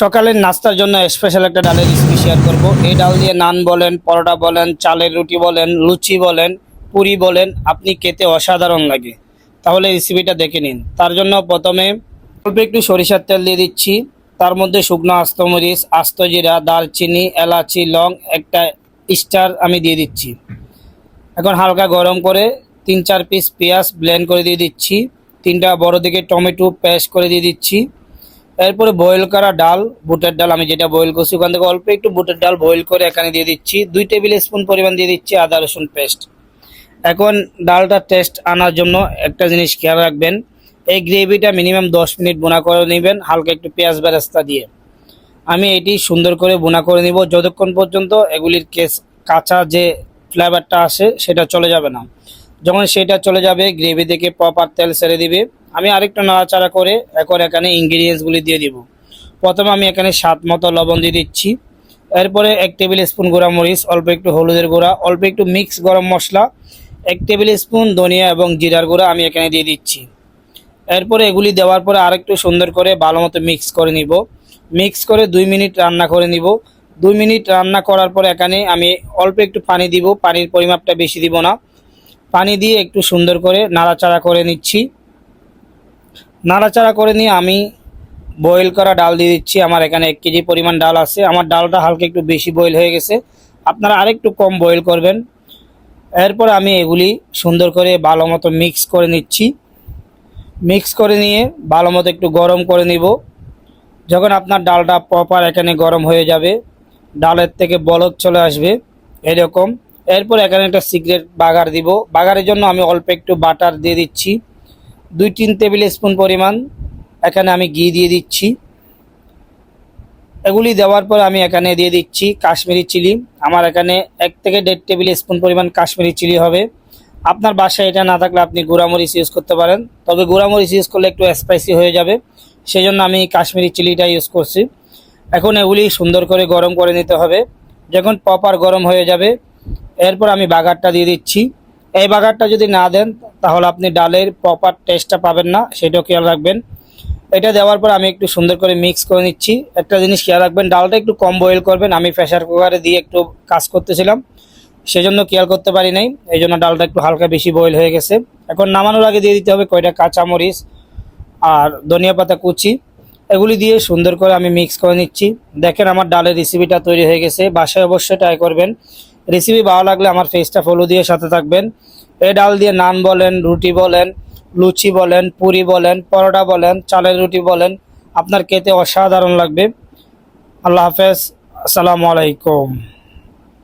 সকালের নাস্তার জন্য স্পেশাল একটা ডালের রেসিপি শেয়ার করব। এই ডাল দিয়ে নান বলেন, পরোটা বলেন, চালের রুটি বলেন, লুচি বলেন, পুরি বলেন, আপনি খেতে অসাধারণ লাগে। তাহলে রেসিপিটা দেখে নিন। তার জন্য প্রথমে অল্প একটু সরিষার তেল দিয়ে দিচ্ছি। তার মধ্যে শুকনো আস্ত মরিচ, আস্ত জিরা, দারচিনি, এলাচি, লং একটা স্টার আমি দিয়ে দিচ্ছি। এখন হালকা গরম করে তিন চার পিস পেঁয়াজ ব্লেন্ড করে দিয়ে দিচ্ছি। তিনটা বড় দিকে টমেটো পেস্ট করে দিয়ে দিচ্ছি। এরপরে বয়েল করা ডাল, বুটের ডাল, আমি যেটা বয়েল করছি, ওখান থেকে অল্প একটু বুটের ডাল বয়েল করে এখানে দিয়ে দিচ্ছি। দুই টেবিল স্পুন পরিমাণ দিয়ে দিচ্ছি আদা, রসুন পেস্ট এখন ডালটা টেস্ট আনার জন্য একটা জিনিস খেয়াল রাখবেন, এই গ্রেভিটা মিনিমাম দশ মিনিট বোনা করে নেবেন, হালকা একটু পেঁয়াজ বেরেস্তা দিয়ে। আমি এটি সুন্দর করে বোনা করে নিব, যতক্ষণ পর্যন্ত এগুলির কেস কাঁচা যে ফ্লেভারটা আসে, সেটা চলে যাবে না। যখন সেটা চলে যাবে গ্রেভি থেকে প্রপার তেল ছেড়ে দিবে। আমি আরেকটু নাড়াচাড়া করে এখন এখানে ইনগ্রিডিয়েন্টসগুলি দিয়ে দিব। প্রথমে আমি এখানে স্বাদ মতো লবণ দিয়ে দিচ্ছি। এরপরে এক টেবিল স্পুন গুঁড়া মরিচ অল্প একটু হলুদের গুঁড়া, অল্প একটু মিক্স গরম মশলা, এক টেবিল স্পুন ধনিয়া এবং জিরার গুঁড়া আমি এখানে দিয়ে দিচ্ছি। এরপরে এগুলি দেওয়ার পরে আরেকটু সুন্দর করে ভালো মতো মিক্স করে নিব। মিক্স করে দুই মিনিট রান্না করে নিব। দুই মিনিট রান্না করার পর এখানে আমি অল্প একটু পানি দিব। পানির পরিমাপটা বেশি দিব না। পানি দিয়ে একটু সুন্দর করে নাড়াচাড়া করে নিচ্ছি। নাড়াচাড়া করে নিয়ে আমি বয়েল করা ডাল দিয়ে দিচ্ছি। আমার এখানে এক কেজি পরিমাণ ডাল আছে। আমার ডালটা হালকা একটু বেশি বয়েল হয়ে গেছে। আপনারা আরেকটু কম বয়েল করবেন। এরপর আমি এগুলি সুন্দর করে ভালো মতো মিক্স করে নিচ্ছি। মিক্স করে নিয়ে ভালো মতো একটু গরম করে নিব। যখন আপনার ডালটা প্রপার এখানে গরম হয়ে যাবে, ডালের থেকে বলক চলে আসবে এরকম। এরপর এখানে একটা সিক্রেট বাগার দিব। বাগারের জন্য আমি অল্প একটু বাটার দিয়ে দিচ্ছি। দুই তিন টেবিল স্পুন পরিমাণ। এখানে আমি ঘি দিয়ে দিচ্ছি। এগুলি দেওয়ার পর আমি এখানে দিয়ে দিচ্ছি কাশ্মীরি চিলি। আমার এখানে এক থেকে দেড় টেবিল স্পুন পরিমাণ কাশ্মীরি চিলি হবে। আপনার বাসায় এটা না থাকলে আপনি গুঁড়ামরিচ ইউজ করতে পারেন। তবে গুঁড়ামরিচ ইউজ করলে একটু স্পাইসি হয়ে যাবে। সেই জন্য আমি কাশ্মীরি চিলিটা ইউজ করছি। এখন এগুলি সুন্দর করে গরম করে নিতে হবে। যখন প্রপার গরম হয়ে যাবে, এরপর আমি বাগারটা দিয়ে দিচ্ছি। এই বাগারটা যদি না দেন, তাহলে আপনি ডালের প্রপার টেস্টটা পাবেন না, সেটাও খেয়াল রাখবেন। এটা দেওয়ার পর আমি একটু সুন্দর করে মিক্স করে নিচ্ছি। একটা জিনিস খেয়াল রাখবেন, ডালটা একটু কম বয়েল করবেন। আমি প্রেশার কুকারে দিয়ে একটু কাজ করতেছিলাম, সেজন্য খেয়াল করতে পারি নাই। এই জন্য ডালটা একটু হালকা বেশি বয়েল হয়ে গেছে। এখন নামানোর আগে দিয়ে দিতে হবে কয়টা কাঁচামরিচ আর ধনিয়া পাতা কুচি। এগুলি দিয়ে সুন্দর করে আমি মিক্স করে নিচ্ছি। দেখেন আমার ডালের রেসিপিটা তৈরি হয়ে গেছে। বাসায় অবশ্যই ট্রাই করবেন। রেসিপি ভালো লাগলে আমার ফেসটা ফলো দিয়ে সাথে থাকবেন। এ ডাল দিয়ে নান বলেন, রুটি বলেন, লুচি বলেন, পুরি বলেন, পরোটা বলেন, চালের রুটি বলেন, আপনার খেতে অসাধারণ লাগবে। আল্লাহ হাফেজ, আসসালামু আলাইকুম।